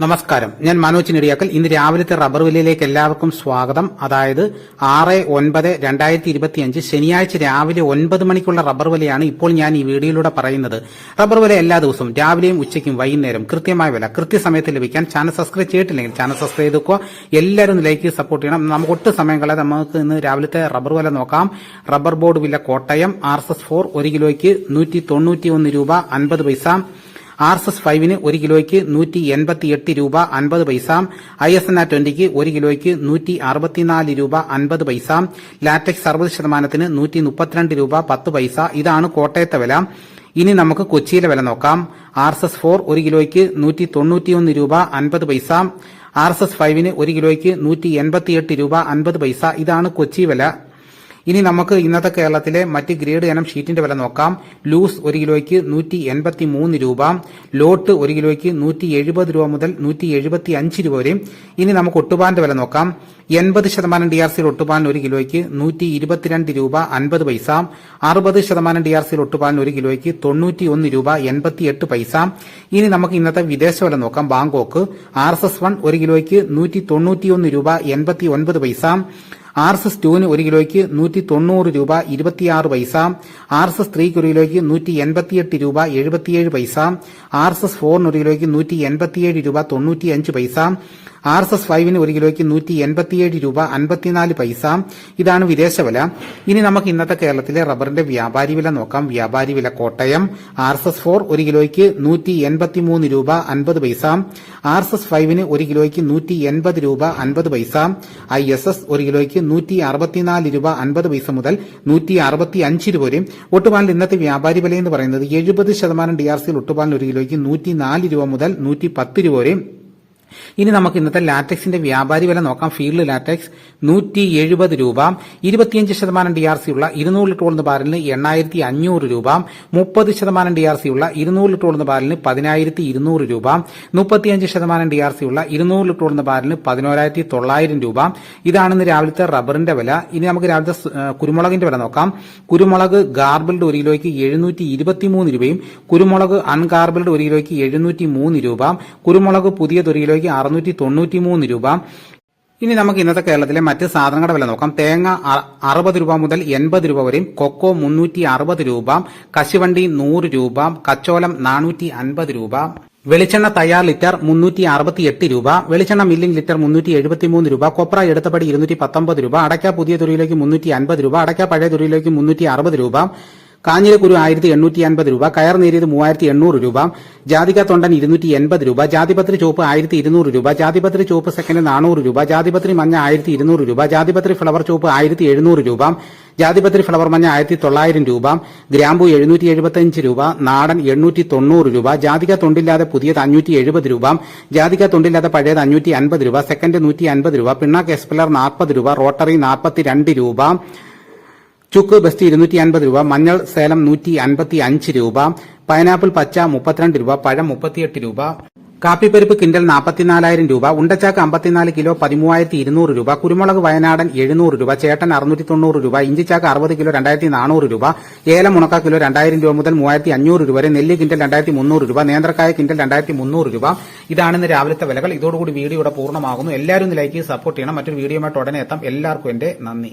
നമസ്കാരം. ഞാൻ മനോജ് നെടിയാക്കൽ. ഇന്ന് രാവിലത്തെ റബ്ബർ വിലയിലേക്ക് എല്ലാവർക്കും സ്വാഗതം. അതായത് ആറ് ഒൻപത് രണ്ടായിരത്തി ഇരുപത്തിയഞ്ച് ശനിയാഴ്ച രാവിലെ ഒൻപത് മണിക്കുള്ള റബ്ബർ വിലയാണ് ഇപ്പോൾ ഞാൻ ഈ വീഡിയോയിലൂടെ പറയുന്നത്. റബ്ബർ വില എല്ലാ ദിവസവും രാവിലെയും ഉച്ചയ്ക്കും വൈകുന്നേരം കൃത്യമായ വില. കൃത്യസമയത്ത് ലഭിക്കാൻ ചാനൽ സബ്സ്ക്രൈബ് ചെയ്തിട്ടില്ലെങ്കിൽ ചാനൽ സബ്സ്ക്രൈബ് ചെയ്ത് എല്ലാവരും ലൈക്ക് സപ്പോർട്ട് ചെയ്യണം. നമുക്ക് ഒട്ടും സമയം കളയാതെ നമുക്ക് ഇന്ന് രാവിലത്തെ റബ്ബർ വില നോക്കാം. റബ്ബർ ബോർഡ് വില Kottayam R S S four ഒരു കിലോയ്ക്ക് നൂറ്റി തൊണ്ണൂറ്റി ഒന്ന് രൂപ അൻപത് പൈസ. ആർ എസ് എസ് ഫൈവിന് ഒരു കിലോയ്ക്ക് നൂറ്റി എൺപത്തി എട്ട് രൂപ അൻപത് പൈസ ഐ എസ് എൻ ആർ ട്വന്റിക്ക് ഒരു കിലോയ്ക്ക് നൂറ്റി അറുപത്തിനാല് രൂപ അൻപത് പൈസ ലാറ്റക്സ് അറുപത് ശതമാനത്തിന് നൂറ്റി മുപ്പത്തിരണ്ട് രൂപ പത്ത് പൈസ. ഇതാണ് കോട്ടയത്തെ വില. ഇനി നമുക്ക് കൊച്ചിയിലെ വില നോക്കാം. ആർ എസ് എസ് ഫോർ ഒരു കിലോയ്ക്ക് നൂറ്റി തൊണ്ണൂറ്റിയൊന്ന് രൂപ അൻപത് പൈസ ആർ എസ് എസ് ഫൈവിന് ഒരു കിലോയ്ക്ക് നൂറ്റി എൺപത്തിയെട്ട് രൂപ അൻപത് പൈസ. ഇതാണ് കൊച്ചി വില. ഇനി നമുക്ക് ഇന്നത്തെ കേരളത്തിലെ മറ്റ് ഗ്രേഡ് ഇനം ഷീറ്റിന്റെ വില നോക്കാം. ലൂസ് ഒരു കിലോയ്ക്ക് നൂറ്റി എൺപത്തി മൂന്ന് രൂപ. ലോട്ട് ഒരു കിലോയ്ക്ക് നൂറ്റി എഴുപത് രൂപ മുതൽ നൂറ്റി എഴുപത്തി അഞ്ച് രൂപ വരെയും. ഇനി നമുക്ക് ഒട്ടുപാലിന്റെ വില നോക്കാം. എൺപത് ശതമാനം ഡി ആർ സിയിൽ ഒട്ടുപാലിന് ഒരു കിലോയ്ക്ക് നൂറ്റി ഇരുപത്തിരണ്ട് രൂപ അൻപത് പൈസ. അറുപത് ശതമാനം ഡി ആർ സിയിൽ ഒട്ടുപാലിന് ഒരു കിലോയ്ക്ക് തൊണ്ണൂറ്റി ഒന്ന് രൂപ എൺപത്തി എട്ട് പൈസ. ഇനി നമുക്ക് ഇന്നത്തെ വിദേശ വില നോക്കാം. Bangkok. R S S one ഒരു കിലോയ്ക്ക് നൂറ്റി തൊണ്ണൂറ്റിയൊന്ന് രൂപ എൺപത്തി ഒൻപത് പൈസ. ആർ എസ് എസ് ടുവിന് ഒരു കിലോയ്ക്ക് നൂറ്റി തൊണ്ണൂറ് രൂപ ഇരുപത്തിയാറ് പൈസ ആർ എസ് എസ് ത്രീക്ക് ഒരു കിലോയ്ക്ക് നൂറ്റി എൺപത്തിയെട്ട് രൂപ എഴുപത്തിയേഴ് പൈസ ആർ എസ് എസ് ഫോറിന് ഒരു കിലോയ്ക്ക് നൂറ്റി എൺപത്തിയേഴ് രൂപ തൊണ്ണൂറ്റിയഞ്ച് പൈസ ആർ എസ് എസ് ഫൈവിന് ഒരു കിലോയ്ക്ക് നൂറ്റി എൺപത്തിയേഴ് രൂപ അൻപത്തിനാല് പൈസ. ഇതാണ് വിദേശ വില ഇനി നമുക്ക് ഇന്നത്തെ കേരളത്തിലെ റബ്ബറിന്റെ വ്യാപാരി വില നോക്കാം. വ്യാപാരി വില Kottayam. R S S four ഒരു കിലോയ്ക്ക് നൂറ്റി എൺപത്തിമൂന്ന് രൂപ അൻപത് പൈസ. ആർ എസ് എസ് ഫൈവിന് ഒരു കിലോയ്ക്ക് നൂറ്റി എൺപത് രൂപ അൻപത് പൈസ. ഐ എസ് എസ് ഒരു കിലോയ്ക്ക് നൂറ്റി അറുപത്തിനാല് രൂപ അൻപത് പൈസ മുതൽ നൂറ്റി അറുപത്തി അഞ്ച് രൂപ വരെയും ഒട്ടുപാലിൽ ഇന്നത്തെ വ്യാപാരി വില എന്ന് പറയുന്നത് എഴുപത് ശതമാനം ഡി ആർ സിയിൽ ഒട്ടുപാലിന് ഒരു കിലോയ്ക്ക് നൂറ്റി നാല് രൂപ മുതൽ നൂറ്റി പത്ത് രൂപ വരെയും ഇനി നമുക്ക് ഇന്നത്തെ ലാറ്റക്സിന്റെ വ്യാപാരി വില നോക്കാം. ഫീൽഡ് ലാറ്റക്സ് നൂറ്റി എഴുപത് രൂപ. ഇരുപത്തിയഞ്ച് ശതമാനം ഡി ആർ സി ഉള്ള ഇരുന്നൂറ് ലിറ്റർ ഉള്ള ബാരലിന് എണ്ണായിരത്തി അഞ്ഞൂറ് രൂപ. മുപ്പത് ശതമാനം ഡി ആർ സി ഉള്ള ഇരുന്നൂറ് ലിറ്റർ ഉള്ള ബാരലിന് പതിനായിരത്തി ഇരുന്നൂറ് രൂപ. മുപ്പത്തിയഞ്ച് ശതമാനം ഡി ആർ സി ഉള്ള ഇരുന്നൂറ് ലിറ്റർ ഉള്ള ബാരലിന് പതിനോരായിരത്തി തൊള്ളായിരം രൂപ. ഇതാണ് ഇന്ന് രാവിലത്തെ റബ്ബറിന്റെ വില. ഇനി നമുക്ക് രാവിലത്തെ കുരുമുളകിന്റെ വില നോക്കാം. കുരുമുളക് ഗാർബിൾഡ് ഒരു കിലോയ്ക്ക് എഴുന്നൂറ്റി ഇരുപത്തിമൂന്ന് രൂപയും കുരുമുളക് അൺഗാർബിൾഡ് ഒരു കിലോയ്ക്ക് എഴുന്നൂറ്റി മൂന്ന് രൂപ. കുരുമുളക് പുതിയത് ഒരു കിലോയ്ക്ക് അറുന്നൂറ്റി തൊണ്ണൂറ്റി മൂന്ന് രൂപ. ഇനി നമുക്ക് ഇന്നത്തെ കേരളത്തിലെ മറ്റ് സാധനങ്ങളുടെ വില നോക്കാം. തേങ്ങ അറുപത് രൂപ മുതൽ എൺപത് രൂപ വരെയും കൊക്കോ മുന്നൂറ്റി അറുപത് രൂപ കശുവണ്ടി നൂറ് രൂപ കച്ചോലം നാനൂറ്റി അൻപത് രൂപ വെളിച്ചെണ്ണ തയ്യാർ ലിറ്റർ മുന്നൂറ്റി അറുപത്തി എട്ട് രൂപ വെളിച്ചെണ്ണ മില്ലിംഗ് ലിറ്റർ മുന്നൂറ്റി എഴുപത്തി മൂന്ന് രൂപ കൊപ്ര എടുത്തപടി ഇരുന്നൂറ്റി പത്തൊമ്പത് രൂപ അടയ്ക്ക പുതിയ തുരിയിലേക്ക് മുന്നൂറ്റി അൻപത് രൂപ അടയ്ക്ക പഴയ തുരിയിലേക്ക് മുന്നൂറ്റി അറുപത് രൂപ കാഞ്ഞിരക്കുരു ആയിരത്തി എണ്ണൂറ്റി അൻപത് രൂപ കയർ നേരിയത് മൂവായിരത്തി എണ്ണൂറ് രൂപ ജാതിക തൊണ്ടൻ ഇരുന്നൂറ്റി എൺപത് രൂപ ജാതിപത്രി ചുവപ്പ് ആയിരത്തി ഇരുന്നൂറ് രൂപ ജാതിപത്രി ചുവപ്പ് സെക്കൻഡ് നാനൂറ് രൂപ ജാതിപത്രി മഞ്ഞ ആയിരത്തി ഇരുന്നൂറ് രൂപ ജാതിപത്രി ഫ്ലവർ ചുവപ്പ് ആയിരത്തി എഴുന്നൂറ് രൂപ ജാതിപത്രി ഫ്ലവർ മഞ്ഞ ആയിരത്തി തൊള്ളായിരം രൂപ ഗ്രാമ്പു എഴുന്നൂറ്റി എഴുപത്തിയഞ്ച് രൂപ നാടൻ എണ്ണൂറ്റി തൊണ്ണൂറ് രൂപ ജാതിക തൊണ്ടില്ലാതെ പുതിയത് അഞ്ഞൂറ്റി എഴുപത് രൂപ ജാതിക തൊണ്ടില്ലാതെ പഴയത് അഞ്ഞൂറ്റി അൻപത് രൂപ സെക്കൻഡ് നൂറ്റി അൻപത് രൂപ പിണ്ണാക്ക് എസ്പിലർ നാൽപ്പത് രൂപ റോട്ടറി നാൽപ്പത്തിരണ്ട് രൂപ ചുക്ക് ബസ്തി ഇരുന്നൂറ്റി അൻപത് രൂപ മഞ്ഞൾ സേലം നൂറ്റി അൻപത്തി അഞ്ച് രൂപ പൈനാപ്പിൾ പച്ച മുപ്പത്തിരണ്ട് രൂപ പഴം മുപ്പത്തിയെട്ട് രൂപ കാപ്പിപ്പരിപ്പ് കിൻഡൽ നാൽപ്പത്തിനാലായിരം രൂപ ഉണ്ടച്ചാക്ക് അമ്പത്തിനാല് കിലോ പതിമൂവായിരത്തി ഇരുന്നൂറ് രൂപ കുരുമുളക് വയനാടൻ എഴുന്നൂറ് രൂപ ചേട്ടൻ അറുന്നൂറ്റി തൊണ്ണൂറ് രൂപ ഇഞ്ചിച്ചാക്ക് അറുപത് കിലോ രണ്ടായിരത്തി നാനൂറ് രൂപ ഏലം മുണക്ക കിലോ രണ്ടായിരം രൂപ മുതൽ മൂവായിരത്തി അഞ്ഞൂറ് രൂപ വരെ നെല്ല് കിൻഡൽ രണ്ടായിരത്തി മുന്നൂറ് രൂപ നേന്ത്രക്കായ കിൻഡൽ രണ്ടായിരത്തി മുന്നൂറ് രൂപ. ഇതാണ് ഇന്ന് രാവിലത്തെ വിലകൾ. ഇതോടുകൂടി വീഡിയോ ഇവിടെ പൂർണമാകുന്നു. എല്ലാവരും ലൈക്ക് സപ്പോർട്ട് ചെയ്യണം. മറ്റൊരു വീഡിയോയുമായിട്ട് ഉടനെ എത്താം. എല്ലാവർക്കും എന്റെ നന്ദി.